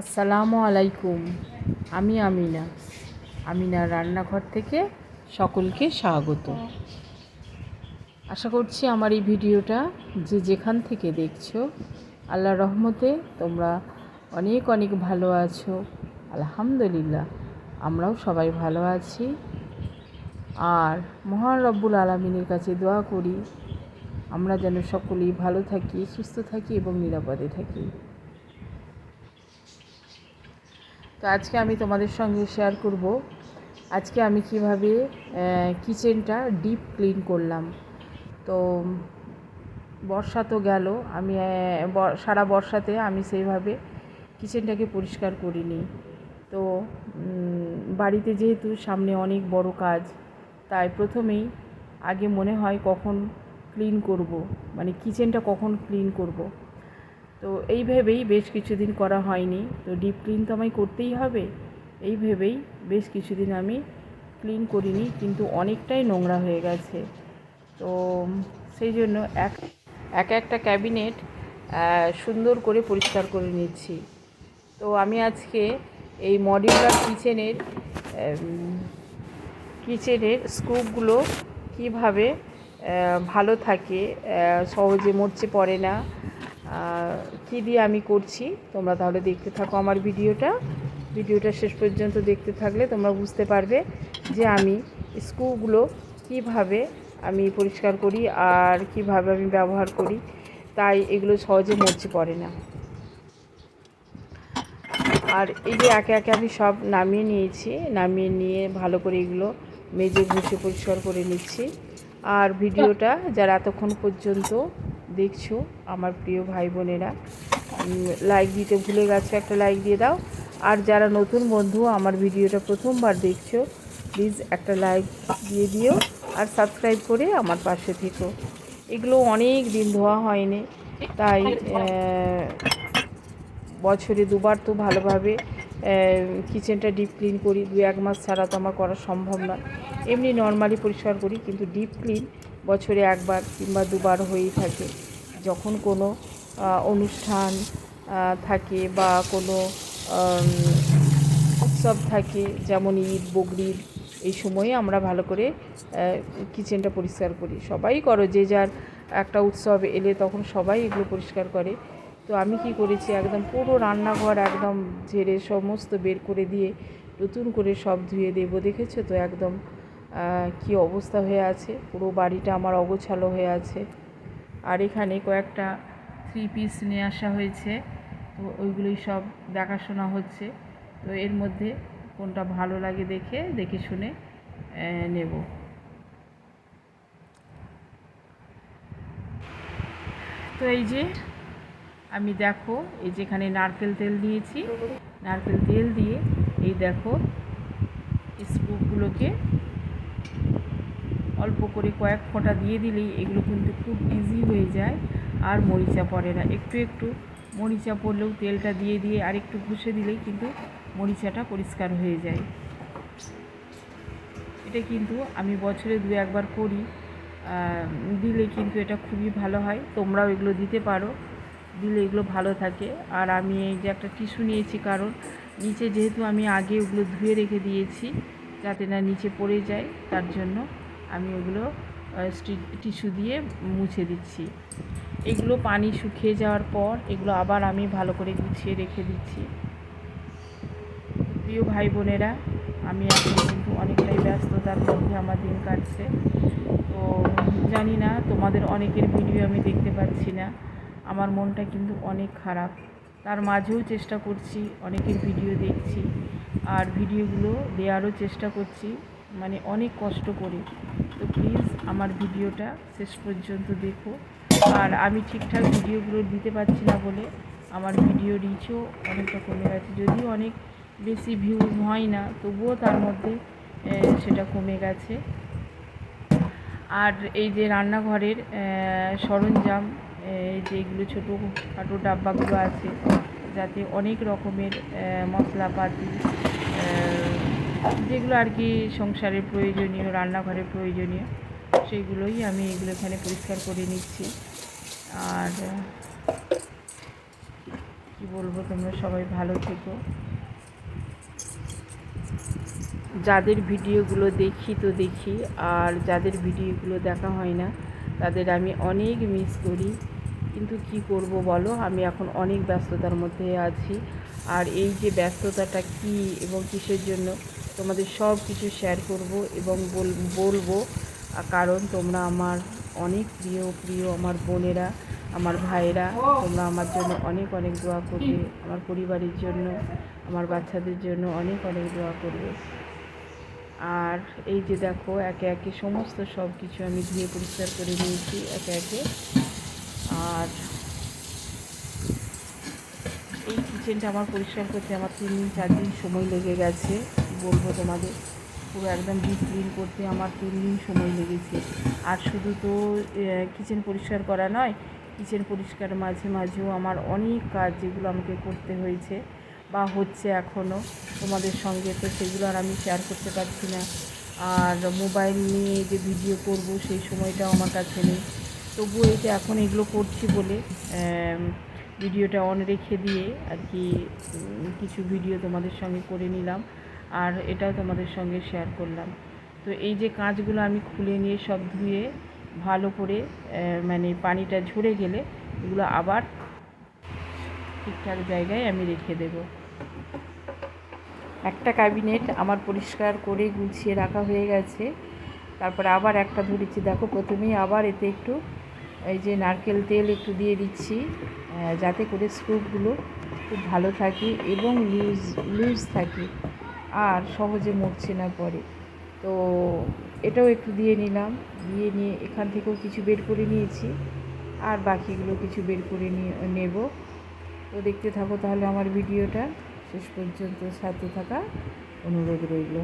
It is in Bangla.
আসসালামু আলাইকুম, আমি আমিনা। আমিনা রান্নাঘর থেকে সকলকে স্বাগত। আশা করছি আমার এই ভিডিওটা যে যেখান থেকে দেখছ আল্লাহ রহমতে তোমরা অনেক অনেক ভালো আছো। আলহামদুলিল্লাহ, আমরাও সবাই ভালো আছি। আর মহান রব্বুল আলমিনের কাছে দোয়া করি আমরা যেন সকলেই ভালো থাকি, সুস্থ থাকি এবং নিরাপদে থাকি। তো আজকে আমি তোমাদের সঙ্গে শেয়ার করব। আজকে আমি কীভাবে কিচেনটা ডিপ ক্লিন করলাম। তো বর্ষা তো গেল, আমি সারা বর্ষাতে আমি সেইভাবে কিচেনটাকে পরিষ্কার করিনি। তো বাড়িতে যেহেতু সামনে অনেক বড় কাজ, তাই প্রথমেই আগে মনে হয় কখন ক্লিন করব। মানে কিচেনটা কখন ক্লিন করব। তো এই ভেবেই বেশ কিছুদিন করা হয়নি। তো ডিপ ক্লিন তো আমায় করতেই হবে। এই ভেবেই বেশ কিছুদিন আমি ক্লিন করিনি, কিন্তু অনেকটাই নোংরা হয়ে গেছে। তো সেই জন্য এক এক একটা ক্যাবিনেট সুন্দর করে পরিষ্কার করে নিচ্ছি। তো আমি আজকে এই মডিউলার কিচেনের কিচেনের স্কুপগুলো কীভাবে ভালো থাকে সহজে মরচে পড়ে না। কী দিয়ে আমি করছি, তোমরা তাহলে দেখতে থাকো আমার ভিডিওটা। ভিডিওটা শেষ পর্যন্ত দেখতে থাকলে তোমরা বুঝতে পারবে যে আমি স্ক্রুগুলো কীভাবে আমি পরিষ্কার করি আর কীভাবে আমি ব্যবহার করি। তাই এগুলো সহজে মরচে পড়ে না। আর এই যে একে একে আমি সব নামিয়ে নিয়েছি, নামিয়ে নিয়ে ভালো করে এগুলো মেজে ঘষে পরিষ্কার করে নিচ্ছি। আর ভিডিওটা যারা এতক্ষণ পর্যন্ত দেখছ, আমার প্রিয় ভাই বোনেরা লাইক দিতে ভুলে গেছো, একটা লাইক দিয়ে দাও। আর যারা নতুন বন্ধু, আমার ভিডিওটা প্রথমবার দেখছ প্লিজ একটা লাইক দিয়ে দিও আর সাবস্ক্রাইব করে আমার পাশে থেকো। এগুলো অনেক দিন ধোয়া হয়নি, তাই বছরে দুবার তো ভালোভাবে কিচেনটা ডিপ ক্লিন করি, দু এক মাস ছাড়া তো আমার করা সম্ভব নয় এমনি নর্মালি পরিষ্কার করি, কিন্তু ডিপ ক্লিন বছরে একবার কিংবা দুবার হয়েই থাকে। যখন কোনো অনুষ্ঠান থাকে বা কোনো উৎসব থাকে, যেমন ঈদ বকরিদ এই সময়ে আমরা ভালো করে কিচেনটা পরিষ্কার করি। সবাই করো, যে যার একটা উৎসব এলে তখন সবাই এগুলো পরিষ্কার করে। তো আমি কি করেছি? একদম পুরো রান্নাঘর একদম ঝেড়ে সমস্ত বের করে দিয়ে নতুন করে সব ধুয়ে দেবো। দেখেছ তো একদম কি অবস্থা হয়ে আছে? পুরো বাড়িটা আমার অগোছালো হয়ে আছে। আর এখানে কয়েকটা থ্রি পিস নিয়ে আসা হয়েছে। তো ওইগুলোই সব দেখাশোনা হচ্ছে। তো এর মধ্যে কোনটা ভালো লাগে দেখে দেখে শুনে নেব। তো এই যে আমি দেখো, এই যেখানে নারকেল তেল দিয়েছি। নারকেল তেল দিয়ে এই দেখো স্কুপগুলোকে অল্প করে কয়েক ফোঁটা দিয়ে দিলেই এগুলো কিন্তু খুব ইজি হয়ে যায় আর মরিচা পড়ে না। একটু একটু মরিচা পড়লেও তেলটা দিয়ে দিয়ে আর একটু ঘষে দিলেই কিন্তু মরিচাটা পরিষ্কার হয়ে যায়। এটা কিন্তু আমি বছরে দু একবার করি দিলে কিন্তু এটা খুবই ভালো হয়। তোমরাও এগুলো দিতে পারো। দিলে এগুলো ভালো থাকে। আর আমি এই যে একটা টিস্যু নিয়েছি কারণ নিচে যেহেতু আমি আগে ওগুলো ধুয়ে রেখে দিয়েছি যাতে না নিচে পড়ে যায়, তার জন্য আমি ওগুলো টিস্যু দিয়ে মুছে দিচ্ছি। এগুলো পানি শুকিয়ে যাওয়ার পর এগুলো আবার আমি ভালো করে গুছিয়ে রেখে দিচ্ছি। প্রিয় ভাই বোনেরা আমি এখন কিন্তু অনেকটাই ব্যস্ততার মধ্যে আমার দিন কাটছে। তো জানি না, তোমাদের অনেকের ভিডিও আমি দেখতে পাচ্ছি না। আমার মনটা কিন্তু অনেক খারাপ। তার মাঝেও চেষ্টা করছি, অনেকের ভিডিও দেখছি। আর ভিডিওগুলো দেওয়ারও চেষ্টা করছি মানে অনেক কষ্ট করে। তো প্লিজ আমার ভিডিওটা শেষ পর্যন্ত দেখো। আর আমি ঠিকঠাক ভিডিওগুলো দিতে পারছি না বলে আমার ভিডিও রিচও অনেকটা কমে গেছে। যদিও অনেক বেশি ভিউজ হয় না, তবুও তার মধ্যে সেটা কমে গেছে। আর এই যে রান্নাঘরের সরঞ্জাম এই যে এগুলো ছোটো খাটো ডাব্বাগুলো আছে, যাতে অনেক রকমের মশলাপাতি যেগুলো আর কি সংসারের প্রয়োজনীয়, রান্নাঘরে প্রয়োজনীয় সেইগুলোই আমি এগুলো এখানে পরিষ্কার করে নিচ্ছি। আর, কি বলব, তোমরা সবাই ভালো থেকো। যাদের ভিডিওগুলো দেখি তো দেখি, আর যাদের ভিডিওগুলো দেখা হয় না, তাদের আমি অনেক মিস করি। কিন্তু কি করব বলো? আমি এখন অনেক ব্যস্ততার মধ্যে আছি। আর এই যে ব্যস্ততাটা কি এবং কিসের জন্য তোমাদের সব কিছু শেয়ার করব এবং বল- বলব। কারণ তোমরা আমার অনেক প্রিয় প্রিয় আমার বোনেরা, আমার ভাইয়েরা, তোমরা আমার জন্য অনেক অনেক দোয়া করবে। আমার পরিবারের জন্য, আমার বাচ্চাদের জন্য অনেক অনেক দোয়া করবে। আর এই যে দেখো, একে একে সমস্ত সব কিছু আমি ধুয়ে পরিষ্কার করে নিয়েছি। একে একে আর এই কিচেনটা আমার পরিষ্কার করতে আমার তিন দিন চার দিন সময় লেগে গেছে। বলব তোমাদের, পুরো একদম ডিপ ক্লিন করতে আমার তিন দিন সময় লেগেছে। আর শুধু তো কিচেন পরিষ্কার করা নয় কিচেন পরিষ্কার মাঝে মাঝেও আমার অনেক কাজ যেগুলো আমাকে করতে হয়েছে বা হচ্ছে এখনও তোমাদের সঙ্গে। তো সেগুলো আর আমি শেয়ার করতে পারছি না। আর মোবাইল নিয়ে যে ভিডিও করব, সেই সময়টাও আমার কাছে নেই। তবুও এই যে এখন এগুলো করছি বলে ভিডিওটা অন রেখে দিয়ে আর কি কিছু ভিডিও তোমাদের সঙ্গে করে নিলাম আর এটাও তোমাদের সঙ্গে শেয়ার করলাম। তো এই যে কাঁচগুলো আমি খুলে নিয়ে সব ধুয়ে ভালো করে মানে পানিটা ঝরে গেলে এগুলো আবার ঠিকঠাক জায়গায় আমি রেখে দেব। একটা ক্যাবিনেট আমার পরিষ্কার করে গুছিয়ে রাখা হয়ে গেছে। তারপরে আবার একটা ধরেছি, দেখো প্রথমেই আবার এতে একটু এই যে নারকেল তেল একটু দিয়ে দিচ্ছি যাতে করে স্ক্রুপগুলো খুব ভালো থাকে এবং লুজ লুজ থাকে আর সহজে মরছে না পরে। তো এটাও একটু দিয়ে নিলাম, দিয়ে নিয়ে এখান থেকেও কিছু বের করে নিয়েছি আর বাকিগুলো কিছু বের করে নিয়ে, নেব। তো দেখতে থাকো তাহলে আমার ভিডিওটা। শেষ পর্যন্ত সাথে থাকা অনুরোধ রইল।